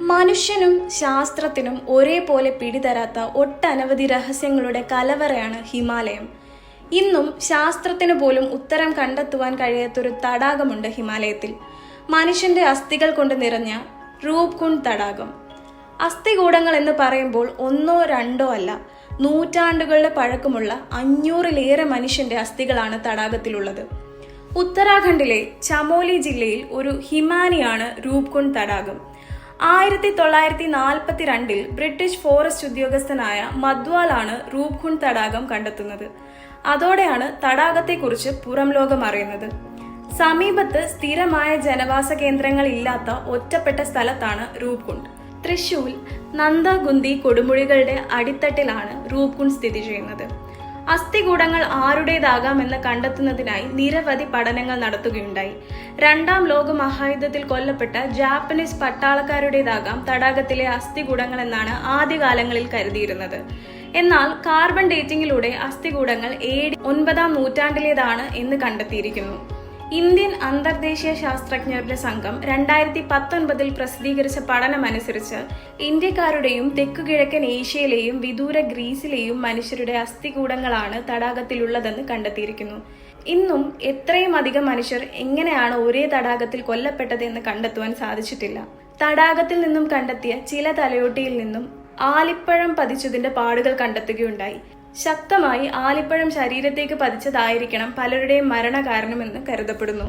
മനുഷ്യനും ശാസ്ത്രത്തിനും ഒരേപോലെ പിടിതരാത്ത ഒട്ടനവധി രഹസ്യങ്ങളുടെ കലവറയാണ് ഹിമാലയം. ഇന്നും ശാസ്ത്രത്തിന് പോലും ഉത്തരം കണ്ടെത്തുവാൻ കഴിയാത്തൊരു തടാകമുണ്ട് ഹിമാലയത്തിൽ. മനുഷ്യന്റെ അസ്ഥികൾ കൊണ്ട് നിറഞ്ഞ റൂപ്കുണ്ട് തടാകം. അസ്ഥികൂടങ്ങൾ എന്ന് പറയുമ്പോൾ ഒന്നോ രണ്ടോ അല്ല നൂറ്റാണ്ടുകളുടെ പഴക്കമുള്ള അഞ്ഞൂറിലേറെ മനുഷ്യന്റെ അസ്ഥികളാണ് തടാകത്തിലുള്ളത്. ഉത്തരാഖണ്ഡിലെ ചമോലി ജില്ലയിൽ ഒരു ഹിമാനിയാണ് രൂപ്കുണ്ട് തടാകം. ആയിരത്തി തൊള്ളായിരത്തി നാൽപ്പത്തി രണ്ടിൽ ബ്രിട്ടീഷ് ഫോറസ്റ്റ് ഉദ്യോഗസ്ഥനായ മദ്വാലാണ് റൂപ്ഖുൺ തടാകം കണ്ടെത്തുന്നത്. അതോടെയാണ് തടാകത്തെക്കുറിച്ച് പുറം ലോകം അറിയുന്നത്. സമീപത്ത് സ്ഥിരമായ ജനവാസ കേന്ദ്രങ്ങൾ ഇല്ലാത്ത ഒറ്റപ്പെട്ട സ്ഥലത്താണ് റൂപ്കുണ്ട് തൃശൂർ നന്ദഗുന്തി കൊടുമുടികളുടെ അടിത്തട്ടിലാണ് റൂപ്കുണ്ട് സ്ഥിതി ചെയ്യുന്നത്. അസ്ഥികൂടങ്ങൾ ആരുടേതാകാമെന്ന് കണ്ടെത്തുന്നതിനായി നിരവധി പഠനങ്ങൾ നടത്തുകയുണ്ടായി. രണ്ടാം ലോക മഹായുദ്ധത്തിൽ കൊല്ലപ്പെട്ട ജാപ്പനീസ് പട്ടാളക്കാരുടേതാകാം തടാകത്തിലെ അസ്ഥികൂടങ്ങൾ എന്നാണ് ആദ്യകാലങ്ങളിൽ കരുതിയിരുന്നത്. എന്നാൽ കാർബൺ ഡേറ്റിംഗിലൂടെ അസ്ഥികൂടങ്ങൾ ഡി ഒൻപതാം നൂറ്റാണ്ടിലേതാണ് എന്ന് കണ്ടെത്തിയിരിക്കുന്നു. ഇന്ത്യൻ അന്തർദേശീയ ശാസ്ത്രജ്ഞരുടെ സംഘം രണ്ടായിരത്തി പത്തൊൻപതിൽ പ്രസിദ്ധീകരിച്ച പഠനമനുസരിച്ച് ഇന്ത്യക്കാരുടെയും തെക്കുകിഴക്കൻ ഏഷ്യയിലെയും വിദൂര ഗ്രീസിലെയും മനുഷ്യരുടെ അസ്ഥികൂടങ്ങളാണ് തടാകത്തിലുള്ളതെന്ന് കണ്ടെത്തിയിരിക്കുന്നു. ഇന്നും എത്രയും അധികം മനുഷ്യർ എങ്ങനെയാണ് ഒരേ തടാകത്തിൽ കൊല്ലപ്പെട്ടതെന്ന് കണ്ടെത്തുവാൻ സാധിച്ചിട്ടില്ല. തടാകത്തിൽ നിന്നും കണ്ടെത്തിയ ചില തലയോട്ടിയിൽ നിന്നും ആലിപ്പഴം പതിച്ചതിന്റെ പാടുകൾ കണ്ടെത്തുകയുണ്ടായി. ശക്തമായി ആലിപ്പഴം ശരീരത്തേക്ക് പതിച്ചതായിരിക്കണം പലരുടെയും മരണകാരണമെന്ന് കരുതപ്പെടുന്നു.